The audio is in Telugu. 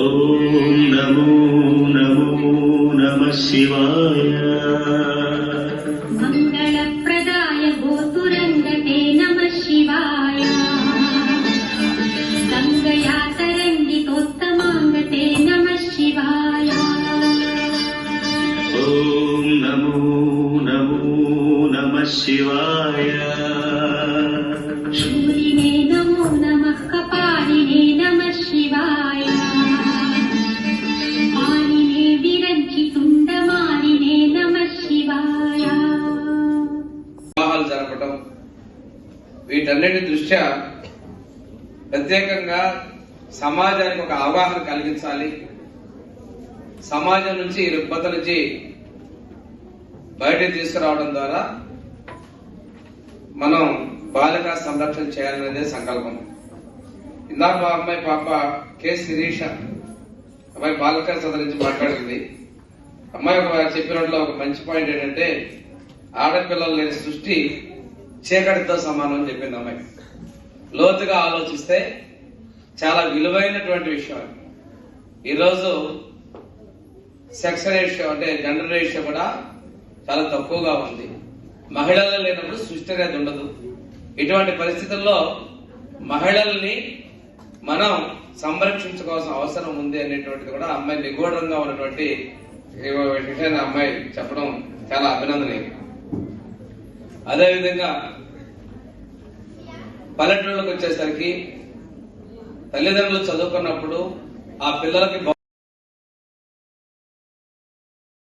ఓం నమో నమో నమ శివాయ మంగళప్రదాయ గోతురంగతే నమ శివాయ గంగయా తరంగితోత్తమాంగతే నమ శివాయ ఓం నమో నమో నమ శివాయ శూరినే ఉండటం వీటన్నిటి దృష్ట్యా ప్రత్యేకంగా సమాజానికి ఒక అవగాహన కలిగించాలి. సమాజం నుంచి ఈ రుగ్మత నుంచి బయటకు తీసుకురావడం ద్వారా మనం బాలిక సంరక్షణ చేయాలనేదే సంకల్పం. ఇందాక మా అమ్మాయి పాప కె శిరీష అమ్మాయి బాలిక సదరి నుంచి మాట్లాడింది అమ్మాయి ఒక చెప్పినట్లో ఒక మంచి పాయింట్ ఏంటంటే ఆడపిల్లలు లేని సృష్టి చీకటితో సమానం అని చెప్పింది అమ్మాయి. లోతుగా ఆలోచిస్తే చాలా విలువైనటువంటి విషయం అది. ఈరోజు సెక్స్ రేషియో అంటే జెండర్ రేషియో కూడా చాలా తక్కువగా ఉంది. మహిళలు లేనప్పుడు సృష్టి అనేది ఉండదు. ఇటువంటి పరిస్థితుల్లో మహిళల్ని మనం సంరక్షించుకోవాల్సిన అవసరం ఉంది అనేటువంటిది కూడా అమ్మాయి నిగూఢంగా ఉన్నటువంటి విషయాన్ని అమ్మాయి చెప్పడం చాలా అభినందనీయం. అదేవిధంగా పల్లెటూళ్ళకి వచ్చేసరికి తల్లిదండ్రులు చదువుకున్నప్పుడు ఆ పిల్లలకి